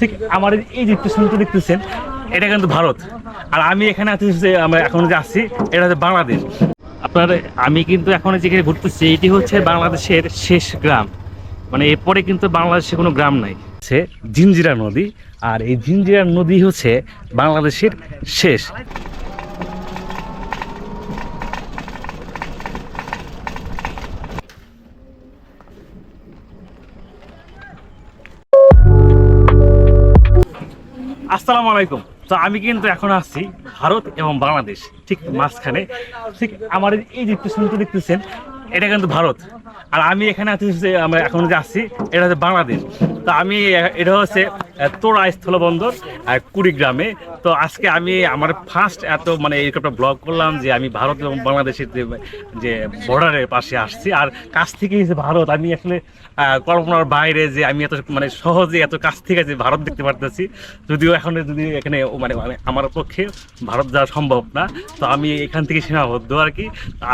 ঠিক আমার এই যে পিছনটা দেখতেছেন, এটা কিন্তু ভারত। আর আমি এখানে আছি যে আমরা এখন যে আসছি, এটা হচ্ছে বাংলাদেশ। আপনার, আমি কিন্তু এখন যেখানে ঘুরতেছি, এটি হচ্ছে বাংলাদেশের শেষ গ্রাম। মানে এরপরে কিন্তু বাংলাদেশে কোনো গ্রাম নাই। হচ্ছে জিঞ্জিরা নদী, আর এই জিঞ্জিরা নদী হচ্ছে বাংলাদেশের শেষ। আসসালামু আলাইকুম। তো আমি কিন্তু এখন আসছি ভারত এবং বাংলাদেশ। ঠিক মাঝখানে। ঠিক আমার এই যে পিছনটা দেখতেছেন, এটা কিন্তু ভারত। আর আমি এখানে আছি আমরা এখন যে আসছি এটা হচ্ছে বাংলাদেশ। তো আমি, এটা হচ্ছে তোরা স্থলবন্দর কুড়িগ্রামে। তো আজকে আমি আমার ফার্স্ট এত মানে এরকম একটা ব্লগ করলাম যে আমি ভারত এবং বাংলাদেশের যে বর্ডারের পাশে আসছি। আর কাছ থেকেই যে ভারত, আমি আসলে কল্পনার বাইরে যে আমি এত মানে সহজে এত কাছ থেকে যে ভারত দেখতে পারতেছি। যদিও এখন যদি এখানে মানে মানে আমার পক্ষে ভারত যাওয়া সম্ভব না, তো আমি এখান থেকে সীমাবদ্ধ আর কি।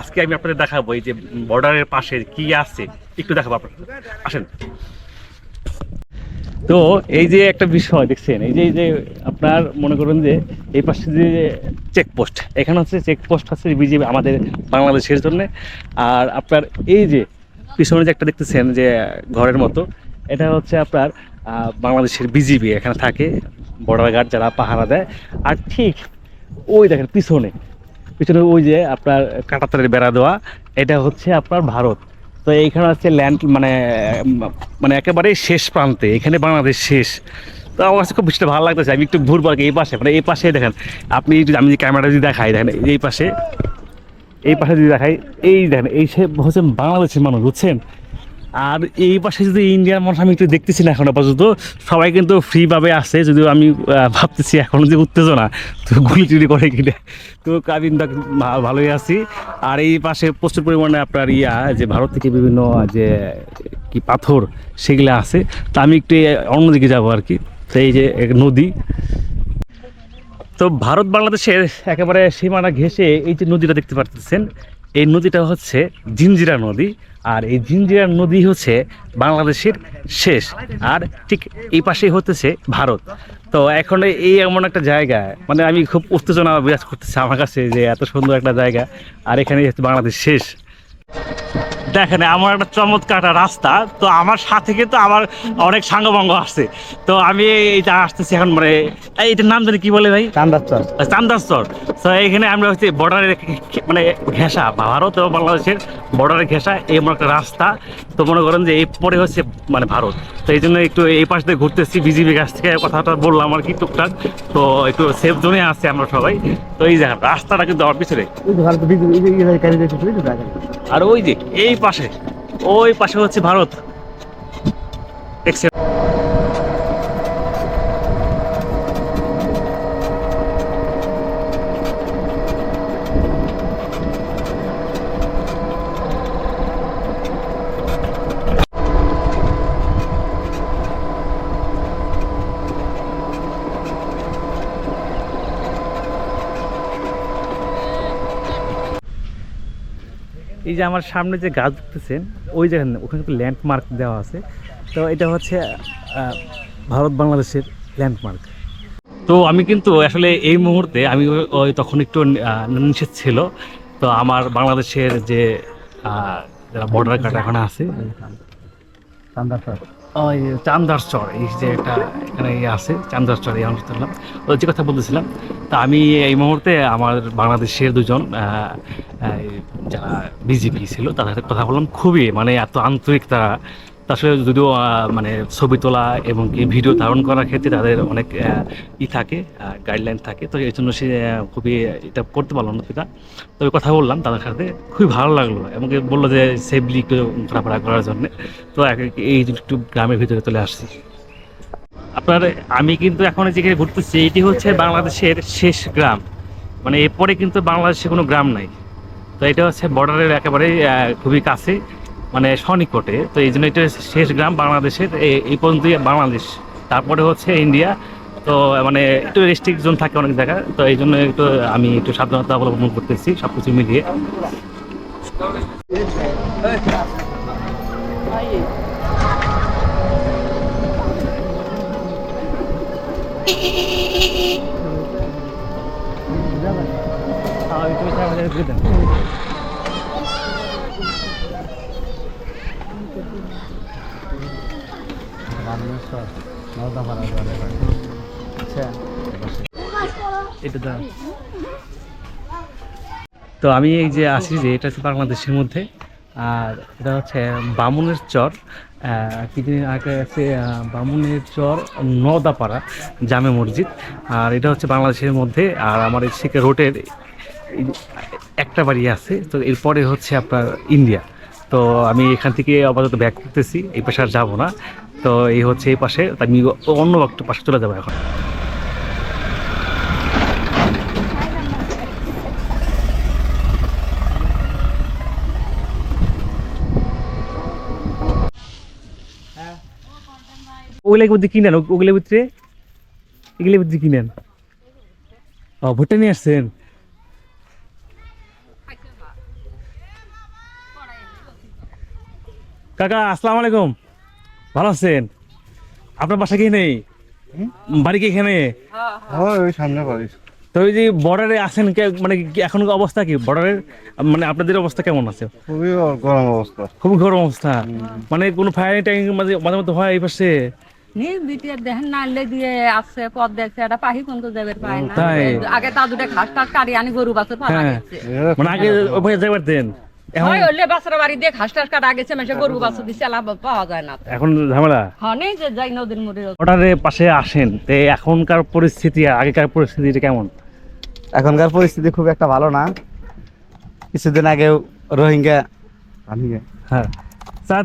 আজকে আমি আপনাদের দেখাবো এই যে বর্ডারের পাশে কি আছে। একটু দেখাবো আপনার আসেন। তো এই যে একটা বিষয়, দেখছেন, এই যে এই যে আপনার মনে করুন যে এই পাশে যে চেকপোস্ট এখানে হচ্ছে চেকপোস্ট হচ্ছে বিজেপি আমাদের বাংলাদেশের জন্য। আর আপনার এই যে পিছনে যে একটা দেখতেছেন যে ঘরের মতো, এটা হচ্ছে আপনার বাংলাদেশের বিজিবি এখানে থাকে বর্ডার গার্ড যারা পাহারা দেয়। আর ঠিক ওই দেখেন পিছনে পিছনে ওই যে আপনার কাটাতারের বেড়া দেওয়া, এটা হচ্ছে আপনার ভারত। তো এইখানে হচ্ছে ল্যান্ড মানে মানে একেবারে শেষ প্রান্তে, এখানে বাংলাদেশ শেষ। তো আমার কাছে খুব বিষয়টা ভালো লাগতেছে, আমি একটু ঘুরবো এই পাশে মানে এই পাশে দেখেন, আপনি যদি, আমি যে ক্যামেরা যদি দেখাই, দেখেন এই পাশে এই পাশে যদি দেখাই, এই দেখেন, এই সে হচ্ছে বাংলাদেশের মানুষ, বুঝছেন? আর এই পাশে যদি ইন্ডিয়ার মানুষ, আমি একটু দেখতেছি না এখন আপাতত। সবাই কিন্তু ফ্রিভাবে আসে যদিও আমি ভাবতেছি এখন যে উত্তেজনা, তো গুলি টুলি করে কিনে। তো কাবিন দা ভালোই আছি। আর এই পাশে প্রচুর পরিমাণে আপনার ইয়া, যে ভারত থেকে বিভিন্ন যে, কি পাথর, সেগুলো আছে। তা আমি একটু অন্যদিকে যাব আর কি। তো এই যে নদী। তো ভারত বাংলাদেশের একেবারে সীমানা ঘেঁষে এই যে নদীটা দেখতে পাচ্ছেন এই নদীটা হচ্ছে জিঞ্জিরা নদী, আর এই জিঞ্জিরা নদী হচ্ছে বাংলাদেশের শেষ, আর ঠিক এই পাশেই হতেছে ভারত। তো এখন এই এমন একটা জায়গা মানে আমি খুব উত্তেজনা বিরাজ করতেছি আমার কাছে যে এত সুন্দর একটা জায়গা, আর এখানে হচ্ছে বাংলাদেশ শেষ। দেখেন আমার একটা চমৎকার রাস্তা। তো আমার সাথে কিন্তু আমার অনেক সাঙ্গভঙ্গ আসছে তো আমি এইটা আসতেছি এখন মানে এইটার নাম জানি কি বলে ভাই? চান্দাচর চান্দাস্তর তো এখানে আমরা হচ্ছে বর্ডারের মানে ঘেঁষা ভারত এবং বাংলাদেশের বর্ডারের ঘেঁষা এই এমন একটা রাস্তা। তো মনে করেন যে এই পরে হচ্ছে মানে ভারত। তো এই জন্য একটু এই পাশ দিয়ে ঘুরতেছি বিজিবি কাছ থেকে কথাটা বললাম আর কি টুকটাক। তো একটু সেফ জোনে আছি আমরা সবাই। তো এই জায়গা রাস্তাটা কিন্তু আমার পিছনে। আর ওই যে এই পাশে। ওই পাশে হচ্ছে ভারত। দেখছেন এই যে আমার সামনে যে গাছ দেখতেছেন ওই জায়গায় ওখানে একটু ল্যান্ডমার্ক দেওয়া আছে। তো এটা হচ্ছে ভারত বাংলাদেশের ল্যান্ডমার্ক তো আমি কিন্তু আসলে এই মুহূর্তে আমি ওই- তখন একটু নিষেধ ছিল। তো আমার বাংলাদেশের যে যারা বর্ডার কাটা এখন আছে ওই চান্দার চর, এই যে একটা এখানে ইয়ে আছে, চান্দার চর, এই অঞ্চল ওই যে কথা বলতেছিলাম, তা আমি এই মুহূর্তে আমার বাংলাদেশের দুজন যারা বিজেপি ছিল, তাদের সাথে কথা বললাম। খুবই মানে এত আন্তরিক তারা আসলে যদিও মানে ছবি তোলা এবং কি ভিডিও ধারণ করার ক্ষেত্রে তাদের অনেক ই থাকে গাইডলাইন থাকে। তো এই জন্য সে খুবই এটা করতে পারল না পিতা তবে কথা বললাম তাদের সাথে, খুবই ভালো লাগল এবং বলল যে সেফলি একটু ঘোরাফেরা করার জন্য। তো এই একটু গ্রামের ভিতরে চলে আসছি। আপনার, আমি কিন্তু এখন যেখানে ঘুরতেছি, এটি হচ্ছে বাংলাদেশের শেষ গ্রাম। মানে এরপরে কিন্তু বাংলাদেশে কোনো গ্রাম নাই। তো এটা হচ্ছে বর্ডারের একেবারে খুবই কাছে। মানে সনিকটে। তো এই জন্য এটা শেষ গ্রাম বাংলাদেশের এই পর্যন্তই বাংলাদেশ। তারপরে হচ্ছে ইন্ডিয়া। তো মানে একটু রেস্ট্রিক্ট জোন থাকে অনেক জায়গায়। তো এই জন্য একটু, আমি একটু সাবধানতা অবলম্বন করতেছি সব কিছু মিলিয়ে আচ্ছা তো আমি এই যে আসি যে এটা হচ্ছে বাংলাদেশের মধ্যে, আর এটা হচ্ছে বামুনের চর কিছুদিন আগে আছে বামুনের চর নদাপাড়া জামে মসজিদ, আর এটা হচ্ছে বাংলাদেশের মধ্যে, আর আমার এই শিখে রোডের একটা বাড়ি আছে, তো এরপরে হচ্ছে আপনার ইন্ডিয়া। তো আমি এখান থেকে আপাতত ব্যাক করতেছি, এই পাশে আর যাব না। তো এই হচ্ছে এই পাশে আমি অন্য একটা পাশে চলে যাব এখন। কিনেন ওগুলোর কিনেন ও, ভুট্টা নিয়ে আসছেন? কাকা আসসালামু আলাইকুম। ভালো আছেন? আপনার বাসা কি নেই? বাড়ি কি এখানে? ওই ওই সামনে তো ওই যে বর্ডারে আছেন মানে এখন অবস্থা কি? বর্ডারের মানে আপনাদের অবস্থা কেমন আছে? খুবই গরম অবস্থা। খুব গরম অবস্থা। মানে কোনো ফায়ারিং ট্যাঙ্ক মাঝে মাঝে মধ্যে হয় এই পাশে? আগে তা দুটা ঘাস টাস কাটি আনি গরু বাছুর পালা হ্যাঁ। গেছে মানে আগে দেন? হয় হলে বাছার বাড়ি দিয়ে ঘাস টাস কাটা গেছে মানে গরু বাছুর দিছে লাভ পাওয়া যায় না এখন ঝামেলা? হ্যাঁ নেই যে যাই নদীর মুড়ি বর্ডারের পাশে আসেন তো এখনকার পরিস্থিতি আগেকার পরিস্থিতিটা কেমন? এখনকার পরিস্থিতি খুব একটা ভালো না। কিছুদিন আগেও রোহিঙ্গা হ্যাঁ।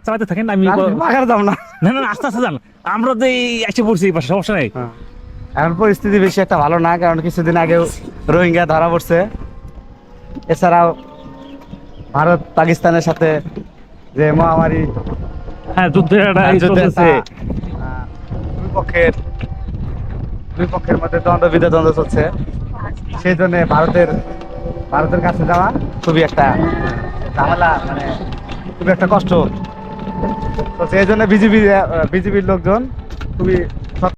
চালাতে থাকেন আমি বাঘার না। না না না, আস্তে আস্তে যান। আমরা তো এই এসে পড়ছি এই পাশে সমস্যা নেই। হ্যাঁ। এখন পরিস্থিতি বেশি একটা ভালো না কারণ কিছুদিন আগেও রোহিঙ্গা ধরা পড়ছে। এছাড়াও ভারত পাকিস্তানের সাথে যে মহামারী হ্যাঁ যুদ্ধের একটা যুদ্ধে চলতেছে। দুই পক্ষের দুই পক্ষের মধ্যে দ্বন্দ্ব বিদ্বন্দ্ব চলছে। সেই জন্য ভারতের ভারতের কাছে যাওয়া খুবই একটা ঝামেলা মানে খুবই একটা কষ্ট। তো সেই জন্য বিজেপি বিজেপির লোকজন খুবই